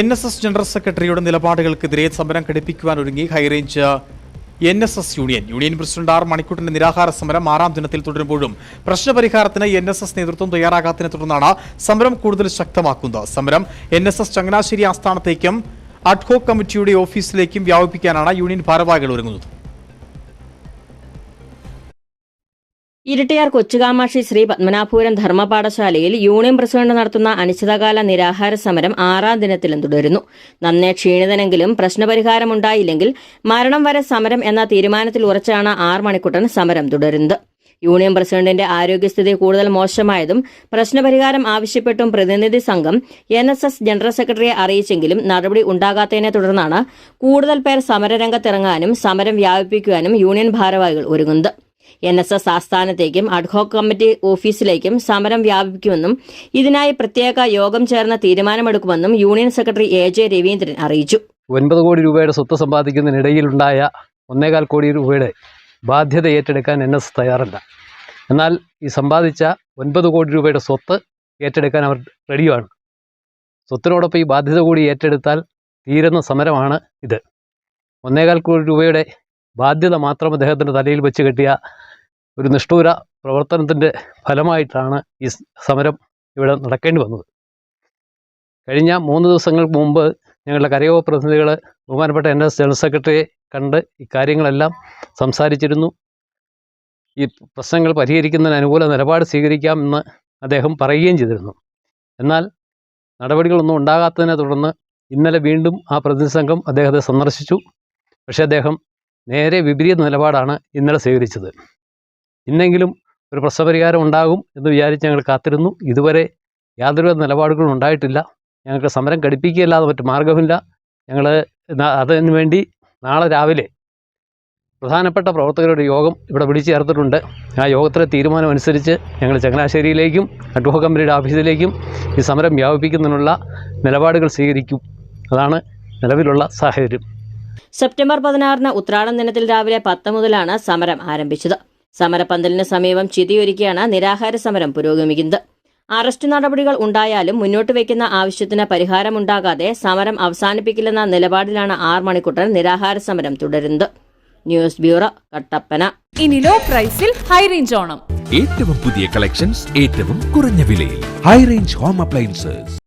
N S S general സെക്രട്ടറിയുടെ നിലപാടുകൾക്കെതിരെ സമരം ഘടിപ്പിക്കുവാൻ ഒരുങ്ങി high range N S S union. Union president R മണിക്കൂട്ടിന്റെ നിരാഹാര സമരം ആറാം ദിനത്തിൽ തുടരുമ്പോഴും പ്രശ്നപരിഹാരത്തിന് എൻ എസ് എസ് നേതൃത്വം തയ്യാറാകാത്തതിനെ തുടർന്നാണ് സമരം കൂടുതൽ ശക്തമാക്കുന്നത്. സമരം എൻ എസ് എസ് ചങ്ങനാശ്ശേരി ആസ്ഥാനത്തേക്കും അഡ്ഹോക് കമ്മിറ്റിയുടെ ഓഫീസിലേക്കും വ്യാപിപ്പിക്കാനാണ് യൂണിയൻ ഭാരവാഹികൾ ഒരുങ്ങുന്നത്. ഇരട്ടിയാർ കൊച്ചുകാമാക്ഷി ശ്രീ പത്മനാഭപുരം ധർമ്മപാഠശാലയിൽ യൂണിയൻ പ്രസിഡന്റ് നടത്തുന്ന അനിശ്ചിതകാല നിരാഹാര സമരം ആറാം ദിനത്തിലും തുടരുന്നു. നന്നേ ക്ഷീണിതനെങ്കിലും പ്രശ്നപരിഹാരമുണ്ടായില്ലെങ്കിൽ മരണം വരെ സമരം എന്ന തീരുമാനത്തിൽ ഉറച്ചാണ് ആറ് മണിക്കുട്ടൻ സമരം തുടരുന്നത്. യൂണിയൻ പ്രസിഡന്റിന്റെ ആരോഗ്യസ്ഥിതി കൂടുതൽ മോശമായതും പ്രശ്നപരിഹാരം ആവശ്യപ്പെട്ടും പ്രതിനിധി സംഘം എൻ എസ് എസ് ജനറൽ സെക്രട്ടറിയെ അറിയിച്ചെങ്കിലും നടപടി ഉണ്ടാകാത്തതിനെ തുടർന്നാണ് കൂടുതൽ പേർ സമരരംഗത്തിറങ്ങാനും സമരം വ്യാപിപ്പിക്കുവാനും യൂണിയൻ ഭാരവാഹികൾ ഒരുങ്ങുന്നത്. എൻ എസ് എസ് ആസ്ഥാനത്തേക്കും അഡ്ഹോക് കമ്മിറ്റി ഓഫീസിലേക്കും സമരം വ്യാപിപ്പിക്കുമെന്നും ഇതിനായി പ്രത്യേക യോഗം ചേർന്ന തീരുമാനമെടുക്കുമെന്നും union secretary A J Raveendran അറിയിച്ചു. ഒൻപത് കോടി രൂപയുടെ സ്വത്ത് സമ്പാദിക്കുന്നതിനിടയിലുണ്ടായ ഒന്നേകാൽ കോടി രൂപയുടെ ബാധ്യത ഏറ്റെടുക്കാൻ എൻ എസ് തയ്യാറല്ല. എന്നാൽ ഈ സമ്പാദിച്ച ഒൻപത് കോടി രൂപയുടെ സ്വത്ത് ഏറ്റെടുക്കാൻ അവർ റെഡിയാണ്. സ്വത്തിനോടൊപ്പം ഈ ബാധ്യത കൂടി ഏറ്റെടുത്താൽ തീരുന്ന സമരമാണ് ഇത്. ഒന്നേകാൽ കോടി രൂപയുടെ ബാധ്യത മാത്രം അദ്ദേഹത്തിന്റെ തലയിൽ വെച്ച് കെട്ടിയ ഒരു നിഷ്ഠൂര പ്രവർത്തനത്തിന്റെ ഫലമായിട്ടാണ് ഈ സമരം ഇവിടെ നടക്കേണ്ടി വന്നത്. കഴിഞ്ഞ മൂന്ന് ദിവസങ്ങൾക്ക് മുമ്പ് ഞങ്ങളുടെ കരയോഗ പ്രതിനിധികൾ ബഹുമാനപ്പെട്ട എൻ എസ് ജനറൽ സെക്രട്ടറിയെ കണ്ട് ഇക്കാര്യങ്ങളെല്ലാം സംസാരിച്ചിരുന്നു. ഈ പ്രശ്നങ്ങൾ പരിഹരിക്കുന്നതിന് അനുകൂല നിലപാട് സ്വീകരിക്കാമെന്ന് അദ്ദേഹം പറയുകയും ചെയ്തിരുന്നു. എന്നാൽ നടപടികളൊന്നും ഉണ്ടാകാത്തതിനെ തുടർന്ന് ഇന്നലെ വീണ്ടും ആ പ്രതിനിധി സംഘം അദ്ദേഹത്തെ സന്ദർശിച്ചു. പക്ഷേ അദ്ദേഹം നേരെ വിപരീത നിലപാടാണ് ഇന്നലെ സ്വീകരിച്ചത്. ഇന്നെങ്കിലും ഒരു പ്രശ്നപരിഹാരം ഉണ്ടാകും എന്ന് വിചാരിച്ച് ഞങ്ങൾ കാത്തിരുന്നു. ഇതുവരെ യാതൊരുവിധ നിലപാടുകളും ഉണ്ടായിട്ടില്ല. ഞങ്ങൾക്ക് സമരം ഘടിപ്പിക്കുകയല്ലാതെ മറ്റു മാർഗമില്ല ഞങ്ങൾ അതിനു വേണ്ടി നാളെ രാവിലെ പ്രധാനപ്പെട്ട പ്രവർത്തകരുടെ യോഗം ഇവിടെ വിളിച്ചു ചേർത്തിട്ടുണ്ട്. ആ യോഗത്തിലെ തീരുമാനമനുസരിച്ച് ഞങ്ങൾ ചങ്ങനാശ്ശേരിയിലേക്കും അഡ്വോ കമ്പനിയുടെ ഓഫീസിലേക്കും ഈ സമരം വ്യാപിപ്പിക്കുന്നതിനുള്ള നിലപാടുകൾ സ്വീകരിക്കും. അതാണ് നിലവിലുള്ള സാഹചര്യം. സെപ്റ്റംബർ പതിനാറിന് ഉത്രാടം ദിനത്തിൽ രാവിലെ പത്ത് മുതലാണ് സമരം ആരംഭിച്ചത്. സമരപ്പന്തലിന് സമീപം ചിതിയൊരുക്കിയാണ് നിരാഹാര സമരം പുരോഗമിക്കുന്നത്. അറസ്റ്റ് നടപടികൾ ഉണ്ടായാലും മുന്നോട്ട് വയ്ക്കുന്ന ആവശ്യത്തിന് പരിഹാരമുണ്ടാകാതെ സമരം അവസാനിപ്പിക്കില്ലെന്ന നിലപാടിലാണ് ആർ മണിക്കുട്ടൻ നിരാഹാര സമരം തുടരുന്നത്. News bureau Kattappana. ഇനി ലോ പ്രൈസിൽ ഹൈ റേഞ്ച് ഓണം. ഏറ്റവും പുതിയ കളക്ഷൻസ് ഏറ്റവും കുറഞ്ഞ വിലയിൽ. High range home appliances